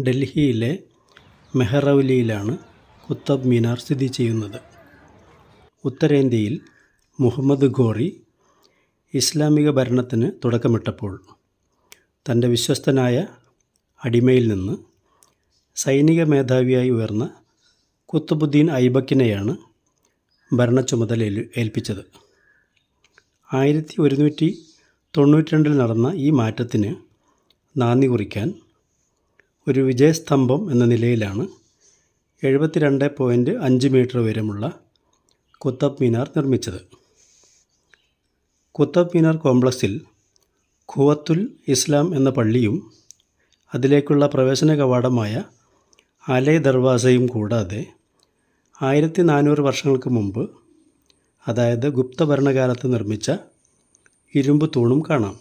ഡൽഹിയിലെ മെഹ്റൗലിയിലാണ് കുത്തബ് മിനാർ സ്ഥിതി ചെയ്യുന്നത്. ഉത്തരേന്ത്യയിൽ മുഹമ്മദ് ഘോറി ഇസ്ലാമിക ഭരണത്തിന് തുടക്കമിട്ടപ്പോൾ തന്റെ വിശ്വസ്തനായ അടിമയിൽ നിന്ന് സൈനിക മേധാവിയായി ഉയർന്ന കുത്തുബുദ്ദീൻ ഐബക്കിനെയാണ് ഭരണച്ചുമതല ചുമതല ഏൽപ്പിച്ചത്. ആയിരത്തി ഒരുന്നൂറ്റി തൊണ്ണൂറ്റി രണ്ടിൽ നടന്ന ഈ മാറ്റത്തിന് നാന്ദി കുറിക്കാൻ ഒരു വിജയസ്തംഭം എന്ന നിലയിലാണ് എഴുപത്തിരണ്ട് പോയിന്റ് അഞ്ച് മീറ്റർ ഉയരമുള്ള കുത്തബ് മീനാർ നിർമ്മിച്ചത്. കുത്തബ് മീനാർ കോംപ്ലക്സിൽ ഖുവത്തുൽ ഇസ്ലാം എന്ന പള്ളിയും അതിലേക്കുള്ള പ്രവേശന കവാടമായ അലൈ ദർവാസയും കൂടാതെ ആയിരത്തി നാനൂറ് വർഷങ്ങൾക്ക് മുമ്പ് അതായത് ഗുപ്ത ഭരണകാലത്ത് നിർമ്മിച്ച ഇരുമ്പ് തൂണും കാണാം.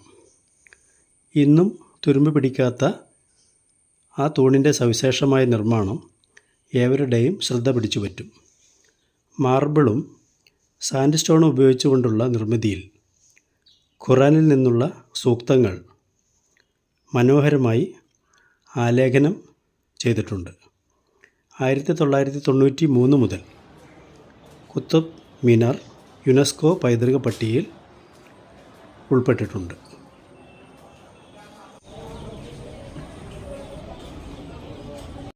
ഇന്നും തുരുമ്പ് പിടിക്കാത്ത ആ തൂണിന്റെ സവിശേഷമായ നിർമ്മാണം ഏവരുടെയും ശ്രദ്ധ പിടിച്ചു പറ്റും. മാർബിളും സാൻഡ് സ്റ്റോണും ഉപയോഗിച്ചുകൊണ്ടുള്ള നിർമ്മിതിയിൽ ഖുറാനിൽ നിന്നുള്ള സൂക്തങ്ങൾ മനോഹരമായി ആലേഖനം ചെയ്തിട്ടുണ്ട്. ആയിരത്തി തൊള്ളായിരത്തി തൊണ്ണൂറ്റി മൂന്ന് മുതൽ കുത്തബ് മിനാർ യുനെസ്കോ പൈതൃക പട്ടികയിൽ ഉൾപ്പെട്ടിട്ടുണ്ട്.